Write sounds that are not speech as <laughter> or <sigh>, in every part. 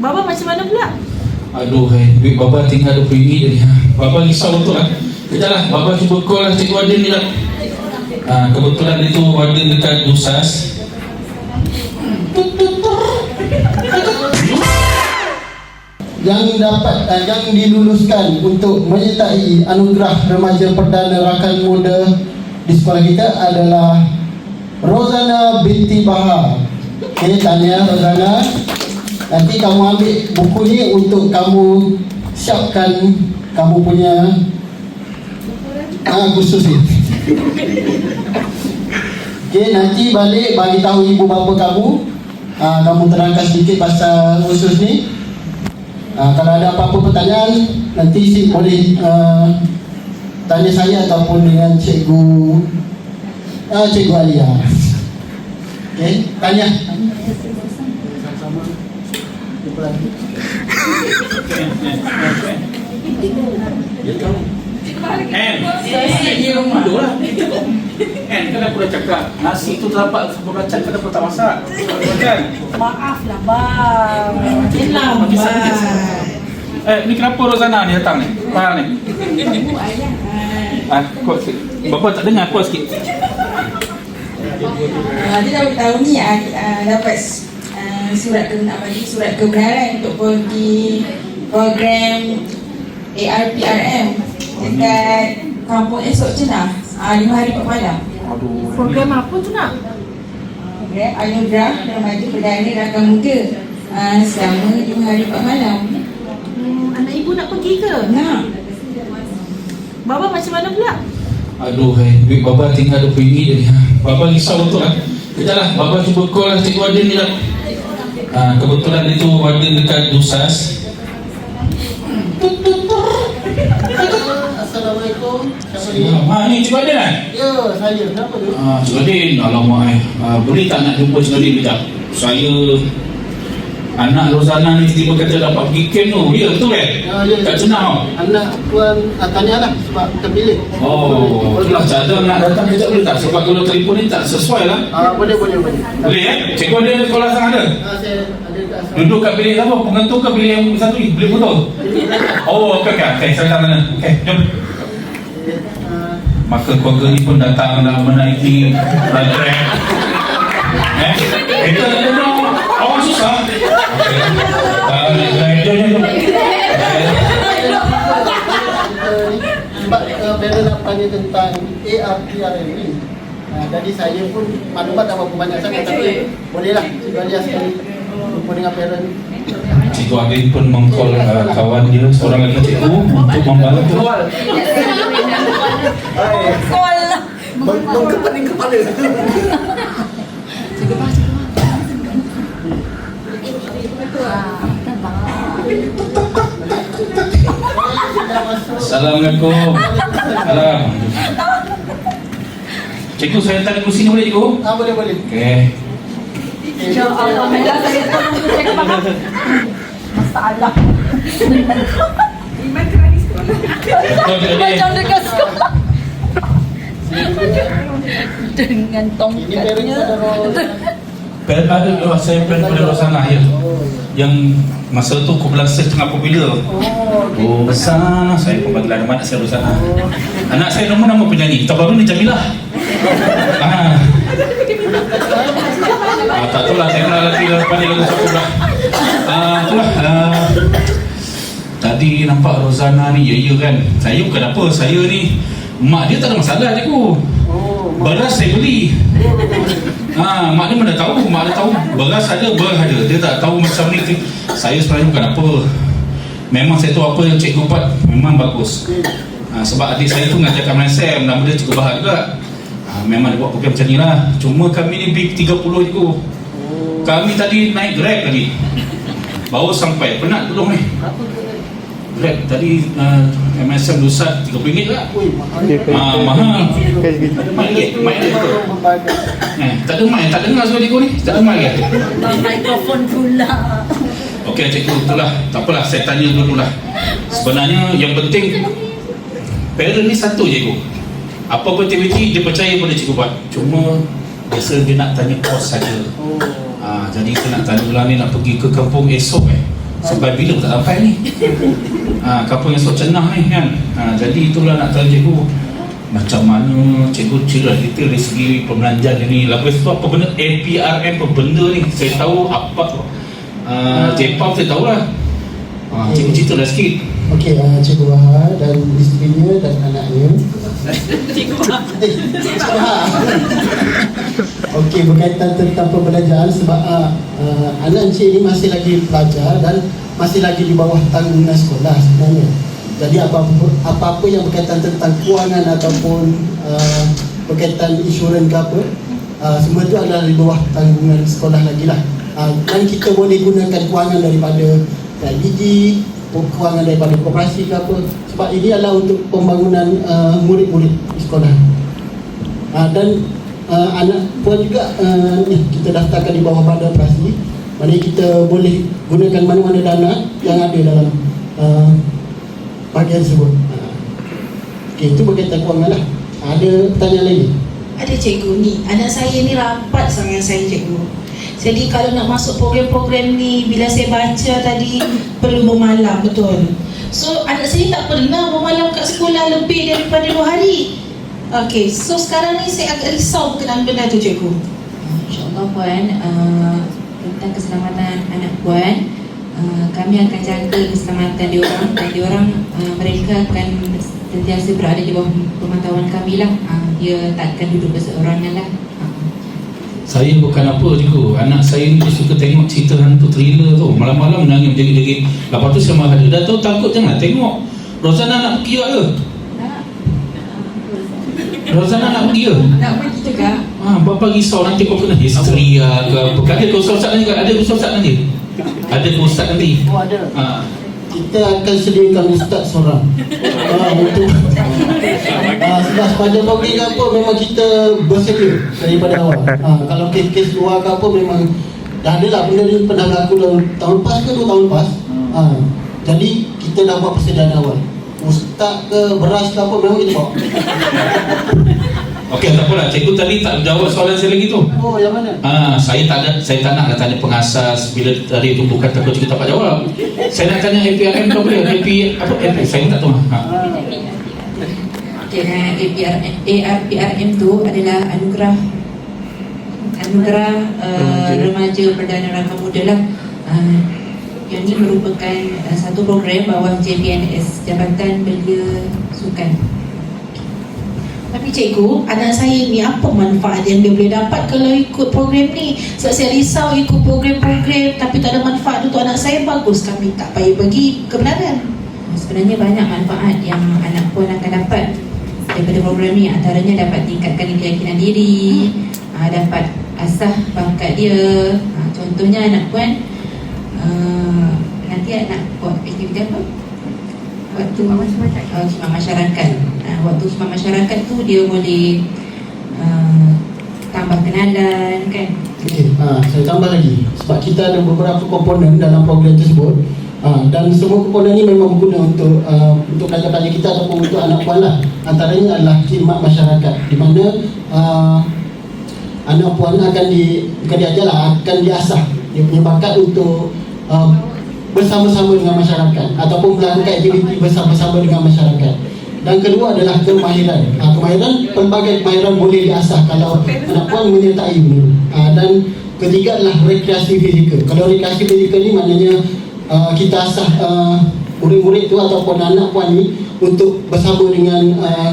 Baba macam mana pula? Aduh, hai. Duit Baba tinggal RM20 je ni. Ha. Baba risau betul lah. Kejap lah, Baba cuba call lah Cikgu Adin ni lah. Ha, kebetulan itu Adin dekat Dusas. yang dapat uh, yang diluluskan untuk menyertai anugerah remaja perdana rakan muda di sekolah kita adalah Rozana binti Bahar. Okey, tanya Rozana. Nanti kamu ambil buku ni untuk kamu siapkan kamu punya ah khusus ni. Okey, nanti balik bagi tahu ibu bapa kamu. Ah, kamu terangkan sedikit pasal khusus ni. Uh, kalau ada apa-apa pertanyaan nanti si boleh uh, tanya saya ataupun dengan cikgu uh, cikgu Alia. Okey, tanya. En, lah. En, kan aku dah cakap, nasi tu terdapat sebuah kacang kenapa tak masak? Kan? Yelah Bagi bang. sakit. Eh, ni kenapa Rozana ni datang ni? Faham ni? Ibu ayah. Ah, kuat sikit. Bapa tak dengar, kuat sikit. Uh, dia dah tahu ni uh, uh, dapat uh, surat ke apa ni surat kebenaran untuk pergi program ARPRM dekat kampung esok Cenah uh, lima hari empat malam. Program apa tu nak? program anugerah remaja perdana rakan muda uh, selama lima hari empat malam Hmm, anak ibu nak pergi ke? nak Baba macam mana pula? Aduh, hai. Duit Baba tinggal RM20 je ni. Ha. Baba risau betul lah. Kejap lah, Baba cuba call lah Cikgu Adin ni lah. Ha, kebetulan itu Adin dekat Dusas. Assalamualaikum. Ha, ni Cikgu Adin kan? Ya, saya. Kenapa tu? Ah, Cikgu Adin, alamak eh. Ah, boleh tak nak jumpa Cikgu Adin kejap? Saya anak Rozana ni tiba-tiba kata dapat pergi camp tu. Ya, betul kan? Ya, ya. Tak cenah tau. Anak tuan uh, tanyalah sebab terpilih. Oh, itulah cadang nak datang kejap boleh tak? Sebab kalau telefon ni tak sesuai lah. Ah, boleh, boleh, boleh. Boleh eh? Cikgu ada sekolah sana ada? Ah, saya ada kat asal. Duduk kat bilik apa? Pengantuk ke bilik yang satu ni? Bilik betul? Oh, okey okey. Okey, saya datang mana? Okey, jom. Ah, Maka keluarga ni pun datang dah menaiki rantai. Eh, kita nak tengok orang susah. Ah, Vera nak tanya tentang ARPRM ni. Uh, jadi saya pun maklumat tak berapa banyak sangat tapi bolehlah Cikgu Alia sekali jumpa dengan parent. Cikgu Adin pun mengcall uh, kawan dia seorang lagi cikgu untuk membantu. Mengkepening kepala. Assalamualaikum. Salam. Cikgu saya hantar di kursi ni boleh cikgu? Ah, boleh boleh. Okey. Ya Allah, dah saya tolong tu cakap apa? Masalah. Cikgu Adin. Macam dekat sekolah. Dengan parent tongkatnya. pada Pen ada oh, saya pen pada Rosana ya. Yang masa tu aku berlangsung tengah popular. Oh, Rosana saya pun bagi nama anak saya Rosana. Anak saya nama nama penyanyi. Terbaru ni Jamilah. <laughs> ah. ah, tak tahu lah saya kenal lagi pandai lagu siapa pula. Ah, itulah. Ah, tadi nampak Rosana ni ya ya kan. Saya bukan apa, saya ni mak dia tak ada masalah je aku. Oh, Beras saya beli. <laughs> Ha, mak dia mana tahu, mak dia tahu beras ada, beras ada. Dia tak tahu macam ni. Saya sebenarnya bukan apa. Memang saya tahu apa yang cikgu buat memang bagus. Ha, sebab adik saya tu ngajar kat Malaysia, nama dia cikgu Bahar juga. Ha, memang dia buat program macam ni lah. Cuma kami ni big 30 cikgu. Kami tadi naik grab tadi. Baru sampai, penat tolong ni. Grab tadi uh, MSM Dusat RM30 lah. Ui, mahal. Ah, mahal. Mic lagi, mic lagi betul. Eh, tak ada mic, tak dengar suara cikgu ni. Tak ada mic lagi. Mikrofon pula. Okey cikgu, itulah. Tak apalah, saya tanya dulu lah. Sebenarnya yang penting parent ni satu je cikgu. Apa-apa aktiviti dia percaya pada cikgu buat. Cuma biasa dia nak tanya kos saja. Oh. Ah, jadi kita nak tanya ulang ni nak pergi ke kampung esok eh. Sampai bila tak sampai ni? Ha, <laughs> Kapal yang sok cenah ni kan? Ha, Jadi itulah nak tanya cikgu. Macam mana cikgu cerita kita dari segi pembelanjan ni? Lepas tu apa benda APRM apa benda ni? Saya tahu apa uh, JPAP saya tahu lah ha, Cikgu cerita lah sikit Okey, uh, Cikgu Wahab dan isterinya dan anaknya. <laughs> Cikgu Wahab. Okey, berkaitan tentang pembelajaran sebab uh, uh, anak Encik ini masih lagi pelajar dan masih lagi di bawah tanggungan sekolah sebenarnya. Jadi apa-apa, apa-apa yang berkaitan tentang kewangan ataupun uh, berkaitan insurans ke apa, uh, semua itu adalah di bawah tanggungan sekolah lagi lah. Uh, dan kita boleh gunakan kewangan daripada PIBG, kewangan daripada koperasi ke apa. Sebab ini adalah untuk pembangunan uh, murid-murid di sekolah. Uh, dan uh, anak puan juga uh, kita daftarkan di bawah badan operasi mana kita boleh gunakan mana-mana dana yang ada dalam uh, bahagian tersebut uh, okay, itu berkaitan kewangan lah ada pertanyaan lagi? Ada cikgu ni, anak saya ni rapat sangat saya cikgu. Jadi kalau nak masuk program-program ni, bila saya baca tadi perlu bermalam betul. So anak saya tak pernah bermalam kat sekolah lebih daripada dua hari. Okay, so sekarang ni saya agak risau berkenaan benda tu cikgu. InsyaAllah Puan uh, Tentang keselamatan anak Puan uh, Kami akan jaga keselamatan diorang Dan diorang uh, mereka akan sentiasa berada di bawah pemantauan kami lah uh, Dia takkan duduk berseorangan lah. Saya bukan apa cikgu Anak saya ni dia suka tengok cerita hantu thriller tu. Malam-malam menangis menjerit-jerit Lepas tu saya marah. Dia Dah tahu takut jangan tengok. Rozana nak pergi ke? Rozana nak pergi ke? Nak pergi juga Ah, bapa risau. Nanti kau kena histeria ke apa. Ada ke ustaz nanti ada ke ustaz nanti? Ada ke ustaz nanti? Oh ada. Ah, kita akan sediakan ustaz seorang. Uh, untuk uh, sebab sepanjang program ke apa memang kita bersedia daripada awal. Uh, kalau kes-kes luar ke apa memang dah ada lah benda ni pernah berlaku dalam tahun lepas ke dua tahun lepas. Uh, jadi kita dah buat persediaan awal. Ustaz ke beras ke apa memang kita bawa Okey, tak apalah. Cikgu tadi tak jawab soalan saya lagi tu. oh yang mana? Ah, saya tak ada saya tak nak nak tanya pengasas bila tadi tu bukan takut kita tak jawab. Saya nak tanya APRM apa dia? AP apa AP? Saya tak tahu. Ha. Okay, dan APR, ARPRM tu adalah anugerah Anugerah uh, Remaja Perdana Raka Muda lah uh, Yang ini merupakan uh, satu program bawah JPNS Jabatan Belia Sukan Tapi cikgu, anak saya ni apa manfaat yang dia boleh dapat kalau ikut program ni? Sebab saya risau ikut program-program tapi tak ada manfaat untuk anak saya bagus kami tak payah bagi kebenaran. Sebenarnya banyak manfaat yang anak puan akan dapat daripada program ni antaranya dapat tingkatkan keyakinan diri, uh, dapat asah bakat dia. Uh, contohnya anak puan uh, nanti anak buat aktiviti apa? Waktu uh, khidmat masyarakat. Uh, waktu khidmat masyarakat tu dia boleh uh, tambah kenalan kan. Okey, ha, saya tambah lagi. Sebab kita ada beberapa komponen dalam program tersebut. Ha, dan semua komponen ini memang berguna untuk uh, untuk pelajar-pelajar kita ataupun untuk anak puan lah. Antaranya adalah khidmat masyarakat di mana uh, anak puan akan di bukan diajar lah akan diasah. Dia punya bakat untuk uh, bersama-sama dengan masyarakat ataupun melakukan aktiviti bersama-sama dengan masyarakat dan kedua adalah kemahiran. Ha, kemahiran pelbagai kemahiran boleh diasah kalau anak puan menyertai benda ni. ha, dan ketiga adalah rekreasi fizikal. Kalau rekreasi fizikal ni maknanya uh, kita asah uh, murid-murid tu ataupun anak puan ni untuk bersama dengan uh,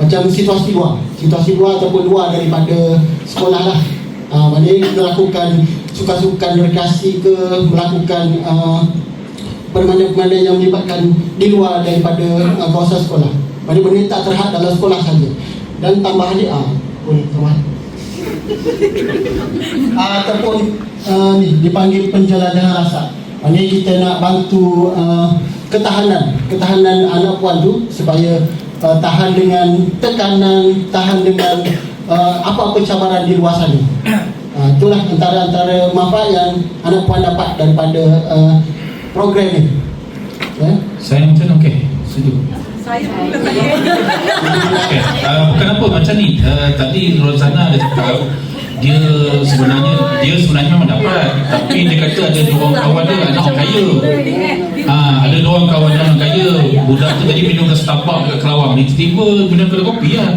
macam situasi luar. Situasi luar ataupun luar daripada sekolah lah. Uh, maknanya kita lakukan sukan-sukan rekreasi ke melakukan uh, permainan-permainan yang melibatkan di luar daripada uh, kawasan sekolah. Maknanya benda ni tak terhad dalam sekolah saja. Dan tambah dia ah boleh uh, <laughs> ataupun uh, ni dipanggil penjelajahan rasa. Maknanya kita nak bantu uh, ketahanan ketahanan anak puan tu supaya uh, tahan dengan tekanan tahan dengan uh, apa-apa cabaran di luar sana. Uh, <coughs> itulah antara-antara manfaat yang anak puan dapat daripada uh, program ni ya Saya macam mana? Okey. Setuju. Saya Okey. Uh, bukan apa macam ni. Uh, tadi Rozana ada cakap dia sebenarnya dia sebenarnya memang dapat tapi dia kata ada dua orang kawan dia anak orang kaya ha, ada dua orang kawan dia anak kaya budak tu tadi minum kat Starbucks dekat Kerawang dia tiba-tiba minum kedai kopi lah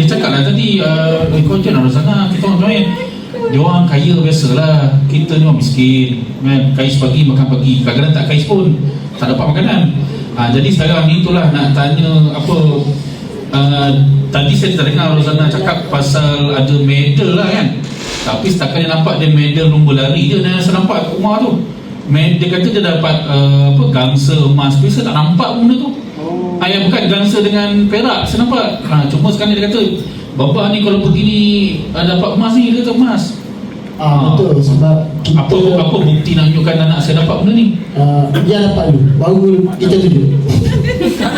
dia cakap lah tadi uh, kau je nak sana kita orang join dia orang kaya biasalah. Kita ni orang miskin kan? Kais pagi makan pagi. Kadang-kadang tak kais pun. Tak dapat makanan. Ha, jadi sekarang ni itulah nak tanya apa uh, tadi saya terdengar Rozana cakap pasal ada medal lah kan? Tapi setakat dia nampak dia medal lumba lari je. Dan saya nampak rumah tu. Dia kata dia dapat uh, apa gangsa emas. Tapi saya tak nampak benda tu. Oh. yang bukan gangsa dengan perak saya nampak. Ha, cuma sekarang dia kata Bapak ni kalau pergi ni uh, dapat emas ni dia kata emas Ah, betul sebab kita apa apa bukti nak tunjukkan anak saya dapat benda ni? Uh, dia dapat dulu. Baru kita tunjuk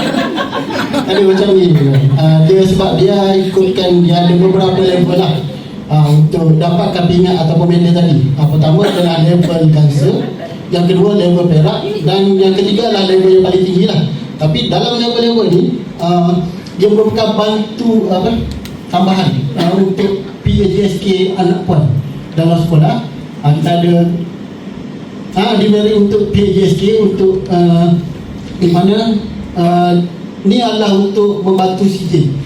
<laughs> ada macam ni. Uh, dia sebab dia ikutkan dia ada beberapa level lah. Uh, untuk dapatkan pingat ataupun medal tadi. Uh, pertama adalah level gangsa yang kedua level perak dan yang ketiga adalah level yang paling tinggi lah. Tapi dalam level-level ni uh, dia merupakan bantu apa tambahan uh, untuk PAJSK anak puan dalam sekolah kita ada Ah, diberi untuk PJSK untuk uh, di mana uh, ni adalah untuk membantu sijil.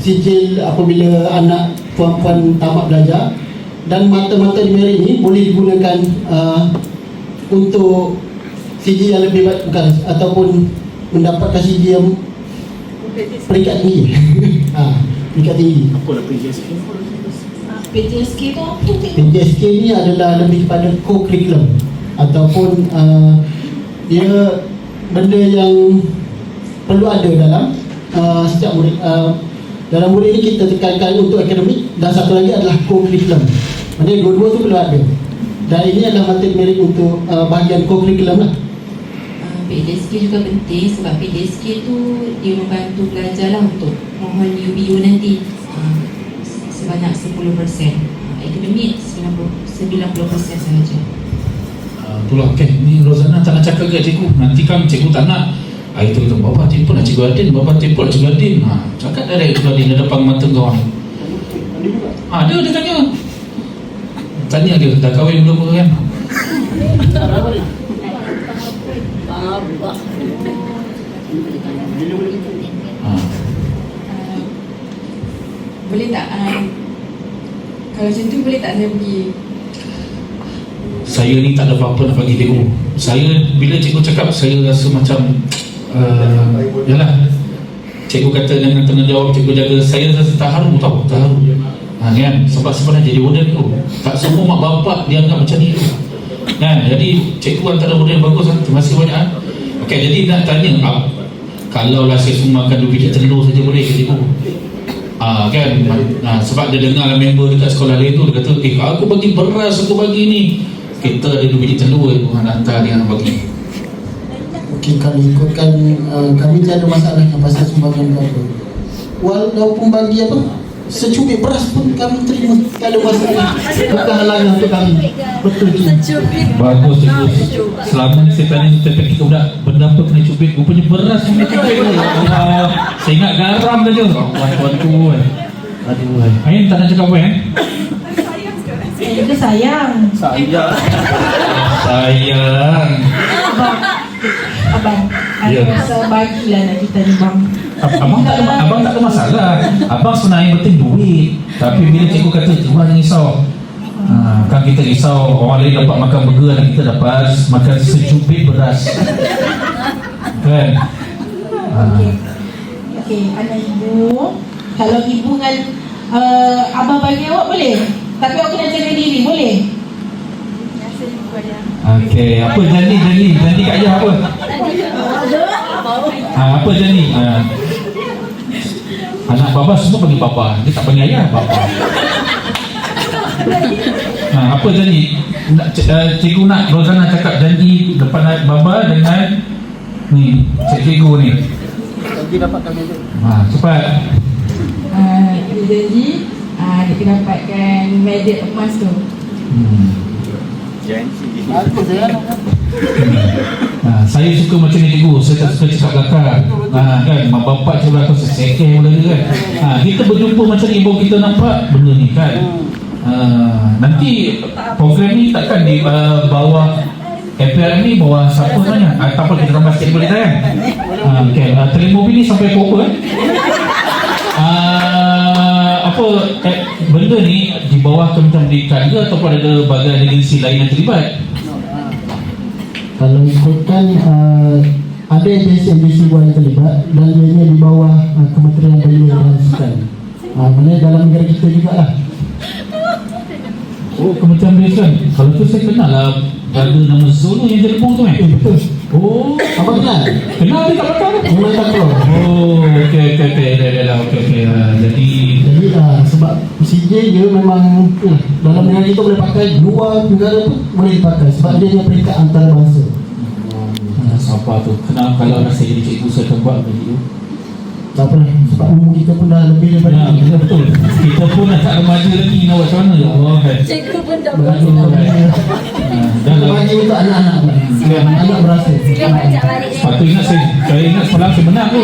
Sijil apabila anak puan-puan tamat belajar. Dan mata-mata diberi ni boleh digunakan uh, untuk sijil yang lebih baik bukan ataupun mendapatkan sijil yang peringkat tinggi. Ha, <laughs> peringkat tinggi PTSK tu apa tu? PJSK ni adalah lebih kepada co-curriculum. Ataupun uh, dia benda yang perlu ada dalam uh, setiap murid uh, dalam murid ni kita tekankan untuk akademik dan satu lagi adalah co-curriculum. Maksudnya dua-dua tu perlu ada. Dan ini adalah materi merit untuk uh, bahagian co-curriculum lah. Ah, PDSK juga penting sebab PDSK tu dia membantu pelajar lah untuk mohon UBU nanti sebanyak 10% Ah, Akademik 90%, 90% sahaja. Ah, itulah okay. ni Rozana tak nak cakap ke cikgu? Nanti kan cikgu tak nak. Ah, itu itu bapa tipu nak cikgu Adin. Bapa tipu nak cikgu Adin. Ha, cakap dari cikgu Adin di depan mata kau ni. Ha, dia dia tanya. Tanya dia dah kahwin belum ke kan? Ha. Uh, boleh tak uh, kalau macam tu boleh tak saya pergi? Saya ni tak ada apa-apa nak bagi cikgu. Saya bila cikgu cakap saya rasa macam uh, yalah. Cikgu kata dengan tanggungjawab cikgu jaga. Saya rasa terharu tau terharu. Ha, kan sebab sebenarnya jadi warden tu. Tak semua mak bapak dia anggap macam ni tu. Kan jadi cikgu antara warden yang bagus kan terima kasih banyak kan ok jadi nak tanya ah, kalau lah saya sumbangkan dua biji telur saja boleh ke cikgu Ah kan? Ah, sebab dia dengar member dekat sekolah lain tu dia kata eh aku bagi beras aku bagi ni. Kita ada dua biji telur Tuhan hantar dia nak bagi. Okey, kalau ikutkan uh, kami tiada masalah yang pasal sumbangan apa. Walaupun bagi apa, secubit beras pun kami terima. Tak ada masalah. Bukan halangan untuk kami. Betul tu. bagus cikgu selama ni saya tanya kita pergi ke budak benda apa kena cubit rupanya beras kena cubit Allah saya ingat garam saja tuan-tuan tu kan aduh Ain tak nak cakap apa eh Saya juga sayang. sayang Abang, aku Ya. rasa bagilah nak kita ni bang. Ab- Abang tak ada, abang tak ada masalah. Abang sebenarnya penting duit. Tapi bila cikgu kata, cikgu jangan risau. Ha, kan kita risau orang lain dapat makan burger dan kita dapat makan secubit beras. Kan? Ha. Okey. Okey, anak ibu. Kalau ibu dengan uh, abang bagi awak boleh? Tapi awak kena jaga diri, boleh? Okey, apa janji janji janji kat ayah apa? Ha, apa janji? Ha. Anak bapa semua panggil bapa, dia tak panggil ayah bapa. Ha, apa janji? Nak, c- uh, cikgu nak Rozana cakap janji depan ayah bapa dengan ni cik cikgu ni. Ha, cepat. uh, ibu janji uh, dia dapatkan medal emas tu Hmm. Ha, <laughs> saya suka macam ni cikgu Saya tak suka cakap belakang ha, kan, Mak bapak belakang Saya sekeh mula dia kan ha, Kita berjumpa macam ni Baru kita nampak benda ni kan Ah, nanti program ni takkan di uh, bawah MPR ni bawah siapa sebenarnya? Ah, tak apa kita tambah sikit boleh tak kan? Ah, okay. Uh, Telemobile ni sampai apa? Eh? Ah, apa eh, benda ni di bawah Kementerian Pendidikan ke ataupun ada bagian agensi lain yang terlibat? Kalau ikutkan uh, ada agensi-agensi buat yang terlibat dan ianya di bawah uh, Kementerian Belia dan Sukan. Uh, mana dalam negara kita juga lah. Oh, Kementerian Pendidikan. Kalau tu saya kenal lah ada nama Zulu yang telefon tu eh. Eh betul. Oh, Abang kenal? kenal dia tak CJ dia memang uh, dalam negara kita boleh pakai luar negara pun boleh dipakai sebab dia punya peringkat antarabangsa. Ah, siapa tu? Kenal kalau nak saya jadi cikgu saya akan buat bagi tu. Tak apa lah, sebab umur kita pun dah lebih daripada Ya, ini. betul. Kita pun dah tak remaja lagi nak buat macam mana? Ya Allah. kan. Cikgu pun dah Ah, dah lah. bagi untuk anak-anak pula. Anak berasa. Sepatut ingat saya, saya ingat semalam saya menang tu.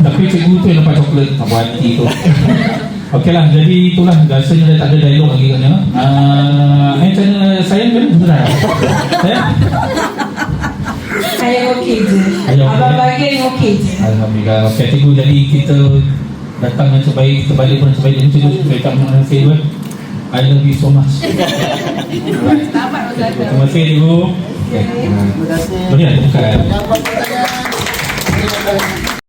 Tapi cikgu tu yang dapat coklat tak buat hati tu. <laughs> Okey lah, jadi itulah rasanya dah tak ada dialog lagi katnya. Ah, eh tanya saya kan benar. Saya? Saya okey je. Abang bagian okey je Alhamdulillah. Okey, cikgu jadi kita datang dengan terbaik, kita balik pun terbaik. Jadi cikgu saya tak saya pun. I love you so much. Terima kasih cikgu. Terima kasih. Boleh lah bukan. Yang buat pertanyaan.